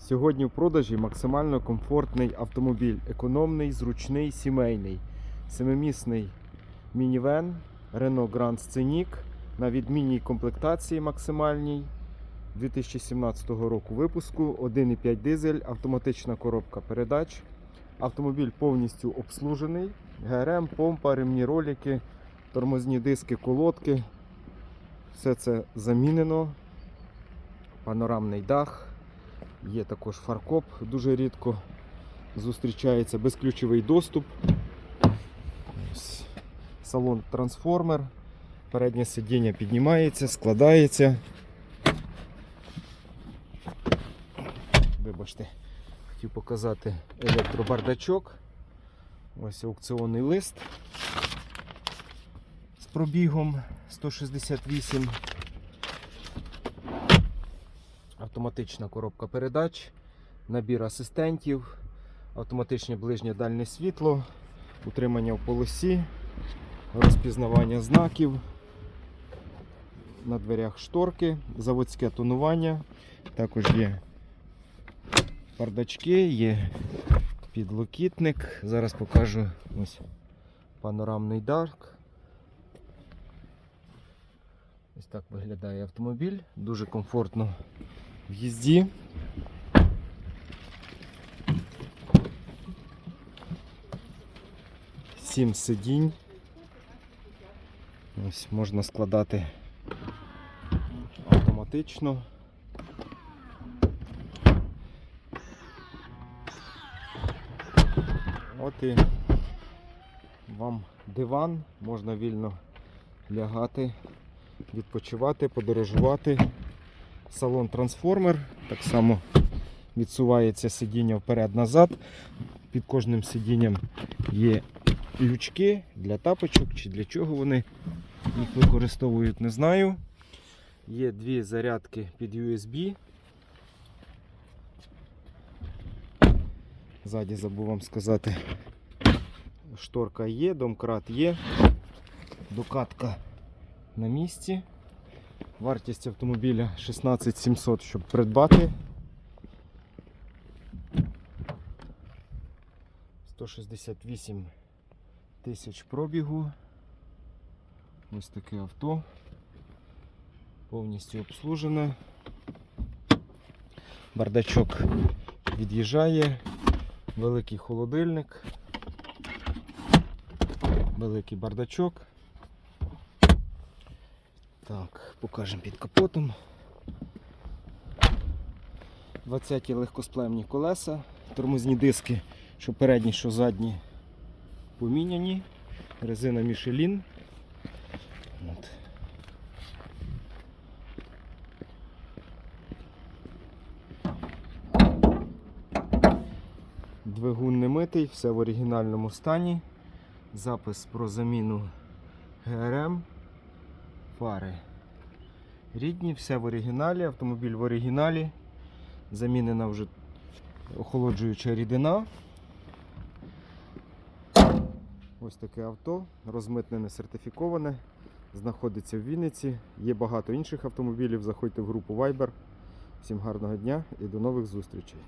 Сьогодні в продажі максимально комфортний автомобіль, економний, зручний, сімейний, семимісний мінівен Renault Grand Scenic на відмінній комплектації максимальній 2017 року випуску, 1,5 дизель, автоматична коробка передач. Автомобіль повністю обслужений. ГРМ, помпа, ремні ролики, тормозні диски, колодки. Все це замінено. Панорамний дах. Є також фаркоп, дуже рідко зустрічається безключовий доступ. Ось Салон трансформер. Переднє сидіння піднімається, складається. Вибачте, хотів показати електробардачок. Ось аукціонний лист з пробігом 168. Автоматична коробка передач, набір асистентів, автоматичне ближнє дальнє світло, утримання в полосі, розпізнавання знаків, на дверях шторки, заводське тонування. Також є бардачки, є підлокітник. Зараз покажу ось панорамний дах. Ось так виглядає автомобіль, дуже комфортно в їзді. Сім сидінь. Ось можна складати автоматично. От і вам диван, можна вільно лягати, відпочивати, подорожувати. Салон трансформер, так само відсувається сидіння вперед-назад. Під кожним сидінням є лючки для тапочок чи для чого вони їх використовують, не знаю. Є дві зарядки під USB. Ззаді забув вам сказати, шторка є, домкрат є, докатка на місці. Вартість автомобіля 16700, щоб придбати. 168 тисяч пробігу. Ось таке авто. Повністю обслужене. Бардачок від'їжджає, великий холодильник, великий бардачок. Так, покажемо під капотом. 20 легкосплемні колеса, тормозні диски, що передні, що задні поміняні. Резина Michelin. От. Двигун не митий, все в оригінальному стані. Запис про заміну ГРМ фари. Рідні, все в оригіналі, автомобіль в оригіналі. Замінена вже охолоджуюча рідина. Ось таке авто, розмитнене сертифіковане, знаходиться в Вінниці. Є багато інших автомобілів. Заходьте в групу Viber. Всім гарного дня і до нових зустрічей.